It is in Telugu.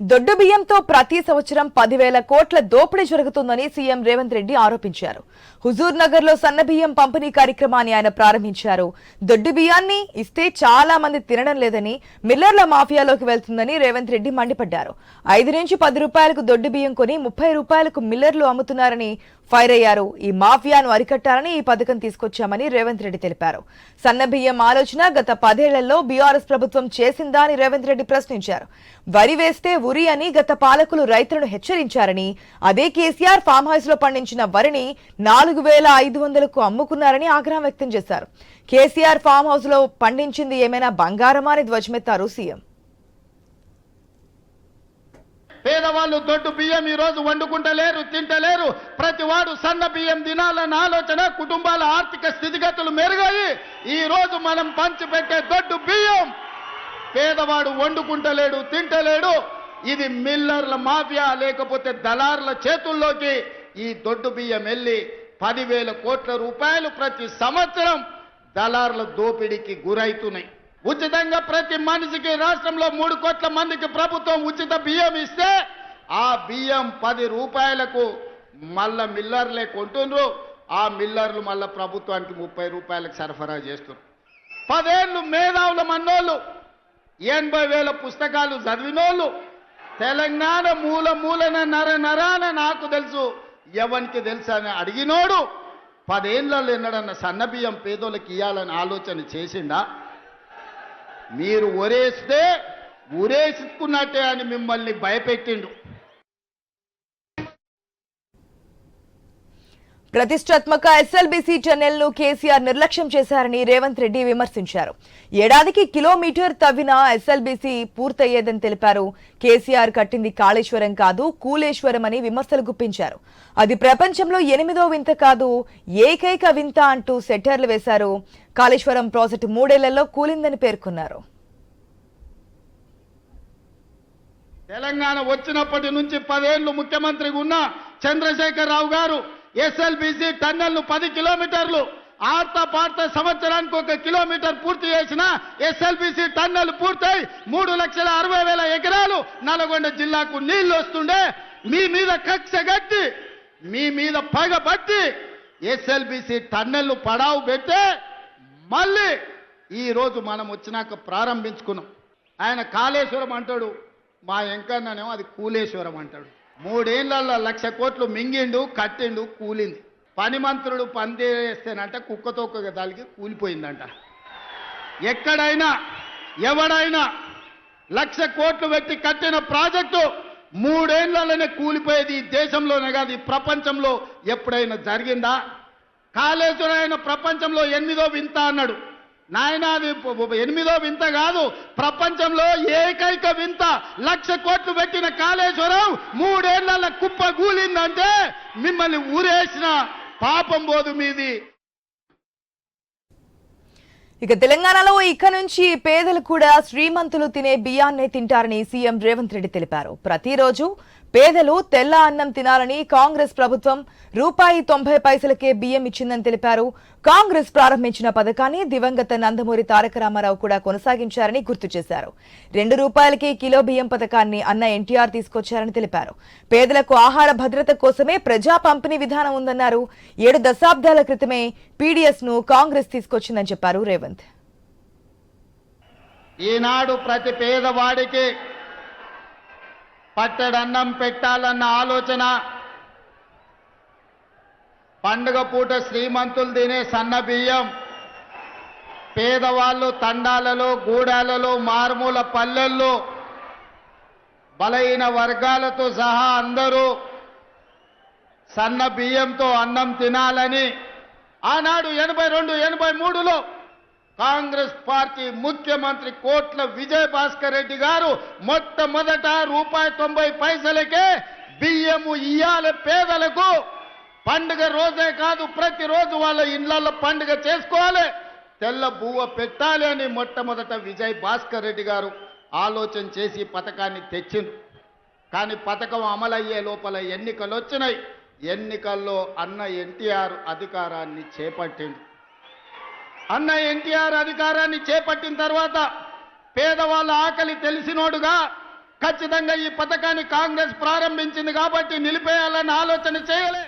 దొడ్డు బియ్యంతో ప్రతి సంవత్సరం పదివేల కోట్ల దోపిడీ జరుగుతుందని సీఎం రేవంత్ రెడ్డి ఆరోపించారు. హుజూర్ నగర్లో సన్న బియ్యం పంపిణీ కార్యక్రమాన్ని ఆయన ప్రారంభించారు. దొడ్డు బియ్యాన్ని ఇస్తే చాలా మంది తినడం లేదని మిల్లర్ల మాఫియాలోకి వెళ్తుందని రేవంత్ రెడ్డి మండిపడ్డారు. ఐదు నుంచి పది రూపాయలకు దొడ్డు బియ్యం కొని ముప్పై రూపాయలకు మిల్లర్లు అమ్ముతున్నారని ఫైర్ అయ్యారు ఈ మాఫియాను అరికట్టాలని ఈ పథకం తీసుకొచ్చామని రేవంత్ రెడ్డి తెలిపారు. సన్నబియ్యం ఆలోచన గత పదేళ్ళలో బీఆర్ఎస్ ప్రభుత్వం చేసిందా అని రేవంత్ రెడ్డి ప్రశ్నించారు. వరి వేస్తే ఉరి అని గత పాలకులు రైతులను హెచ్చరించారని అదే కేసీఆర్ ఫామ్ హౌస్లో పండించిన వరిని నాలుగు వేల ఐదు వందలకు అమ్ముకున్నారని ఆగ్రహం వ్యక్తం చేశారు. కేసీఆర్ ఫామ్ హౌస్లో పండించింది ఏమైనా బంగారమా అని ధ్వజమెత్తారు సీఎం. పేదవాళ్ళు దొడ్డు బియ్యం ఈరోజు వండుకుంటలేరు తింటలేరు. ప్రతి వాడు సన్న బియ్యం తినాలన్న ఆలోచన కుటుంబాల ఆర్థిక స్థితిగతులు మెరుగాయి ఈరోజు మనం పంచిపెట్టే దొడ్డు బియ్యం. పేదవాడు వండుకుంటలేడు తింటలేడు. ఇది మిల్లర్ల మాఫియా లేకపోతే దళారుల చేతుల్లోకి ఈ దొడ్డు బియ్యం వెళ్ళి పదివేల కోట్ల రూపాయలు ప్రతి సంవత్సరం దళారుల దోపిడీకి గురవుతున్నాయి ఉచితంగా ప్రతి మనిషికి రాష్ట్రంలో మూడు కోట్ల మందికి ప్రభుత్వం ఉచిత బియ్యం ఇస్తే ఆ బియ్యం పది రూపాయలకు మళ్ళా మిల్లర్లే కొంటుండ్రు. ఆ మిల్లర్లు మళ్ళా ప్రభుత్వానికి ముప్పై రూపాయలకు సరఫరా చేస్తున్నారు పదేళ్ళు మేధావుల మన్నోళ్ళు ఎనభై వేల పుస్తకాలు చదివినోళ్ళు తెలంగాణ మూల మూలన నర నరాన నాకు తెలుసు ఎవరికి తెలుసు అని అడిగినోడు పదేళ్ళలో ఎన్నడన్న సన్నబియ్యం పేదోళ్ళకి ఇవ్వాలని ఆలోచన చేసిండా? మీరు ఒరేస్తే ఉరేసుకున్నట్టే అని మిమ్మల్ని భయపెట్టిండు ప్రతిష్టాత్మక ఎస్ఎల్బీసీ టన్నెల్ను కేసీఆర్ నిర్లక్ష్యం చేశారని రేవంత్ రెడ్డి విమర్శించారు. ఏడాదికి కిలోమీటర్ తవ్విన ఎస్ఎల్బీసీ పూర్తయ్యేదని తెలిపారు. కేసీఆర్ కట్టింది కాళేశ్వరం కాదు కూలేశ్వరం అని విమర్శలు గుప్పించారు. అది ప్రపంచంలో ఎనిమిదో వింత కాదు ఏకైక వింత అంటూ సెటర్లు వేశారు. కాళేశ్వరం ప్రాజెక్టు మూడేళ్ళలో కూలిందని పేర్కొన్నారు. తెలంగాణ వచ్చినప్పటి నుంచి పదేళ్ళు ముఖ్యమంత్రిగా ఉన్న చంద్రశేఖర్ రావు గారు ఎస్ఎల్బిసి టన్నెల్ను పది కిలోమీటర్లు ఆర్త పార్త సంవత్సరానికి ఒక కిలోమీటర్ పూర్తి చేసిన ఎస్ఎల్బిసి టన్నెల్ పూర్తయి మూడు లక్షల అరవై వేల ఎకరాలు నల్గొండ జిల్లాకు నీళ్ళు వస్తుండే. మీ మీద కక్ష గట్టి మీ మీద పగబట్టి ఎస్ఎల్బిసి టన్నెల్ను పడావు పెట్టే మళ్ళీ ఈరోజు మనం వచ్చినాక ప్రారంభించుకున్నాం. ఆయన కాళేశ్వరం అంటాడు మా ఎంకన్ననేమో అది కూలేశ్వరం అంటాడు. మూడేళ్ళలో లక్ష కోట్లు మింగిండు కట్టిండు కూలింది. పని మంత్రుడు పందేస్తేనంట కుక్కతో దానికి కూలిపోయిందంట. ఎక్కడైనా ఎవడైనా లక్ష కోట్లు పెట్టి కట్టిన ప్రాజెక్టు మూడేళ్ళలోనే కూలిపోయేది ఈ దేశంలోనే కాదు ఈ ప్రపంచంలో ఎప్పుడైనా జరిగిందా? కాళేశ్వరం ఆయన ప్రపంచంలో ఎనిమిదో వింత అన్నాడు. నాయన అది ఎనిమిదో వింత కాదు. ప్రపంచంలో ఏకైక వింత. లక్ష కోట్లు పెట్టిన కాళేశ్వరం మూడేళ్ళ కుప్ప కూలిందంటే మిమ్మల్ని ఊరేసిన పాపం పోదు మీది. ఇక తెలంగాణలో ఇక నుంచి పేదలు కూడా శ్రీమంతులు తినే బియ్యాన్నే తింటారని సీఎం రేవంత్ రెడ్డి తెలిపారు. ప్రతిరోజు పేదలు తెల్ల అన్నం తినాలని కాంగ్రెస్ ప్రభుత్వం రూపాయి తొంభై పైసలకే బియ్యం ఇచ్చిందని తెలిపారు. కాంగ్రెస్ ప్రారంభించిన పథకాన్ని దివంగత నందమూరి తారక రామారావు కూడా కొనసాగించారని గుర్తు చేశారు. రెండు రూపాయలకే కిలో బియ్యం పథకాన్ని అన్న ఎన్టీఆర్ తీసుకొచ్చారని తెలిపారు. పేదలకు ఆహార భద్రత కోసమే ప్రజా పంపిణీ విధానం ఉందన్నారు. ఏడు దశాబ్దాల క్రితమే పీడీఎస్ను కాంగ్రెస్ తీసుకొచ్చిందని చెప్పారు రేవంత్. ఈనాడు ప్రతి పేదవాడికి పట్టడన్నం పెట్టాలన్న ఆలోచన పండుగ పూట శ్రీమంతులు తినే సన్న బియ్యం పేదవాళ్ళు తండాలలో గూడాలలో మారుమూల పల్లెల్లో బలహీన వర్గాలతో సహా అందరూ సన్న బియ్యంతో అన్నం తినాలని ఆనాడు ఎనభై రెండు ఎనభై మూడులో కాంగ్రెస్ పార్టీ ముఖ్యమంత్రి కోట్ల విజయ్ భాస్కర్ రెడ్డి గారు మొట్టమొదట రూపాయి తొంభై పైసలకే బియ్యము ఇయ్యాలి పేదలకు. పండుగ రోజే కాదు ప్రతిరోజు వాళ్ళ ఇళ్ళలో పండుగ చేసుకోవాలి. తెల్ల బువ్వ పెట్టాలి అని మొట్టమొదట విజయ్ భాస్కర్ రెడ్డి గారు ఆలోచన చేసి పథకాన్ని తెచ్చింది కానీ పథకం అమలయ్యే లోపల ఎన్నికలు వచ్చినాయి ఎన్నికల్లో అన్న ఎన్టీఆర్ అధికారాన్ని చేపట్టింది అన్న ఎన్టీఆర్ అధికారాన్ని చేపట్టిన తర్వాత పేదవాళ్ళ ఆకలి తెలిసినోడుగా ఖచ్చితంగా ఈ పథకాన్ని కాంగ్రెస్ ప్రారంభించింది కాబట్టి నిలిపేయాలన్న ఆలోచన చేయలే.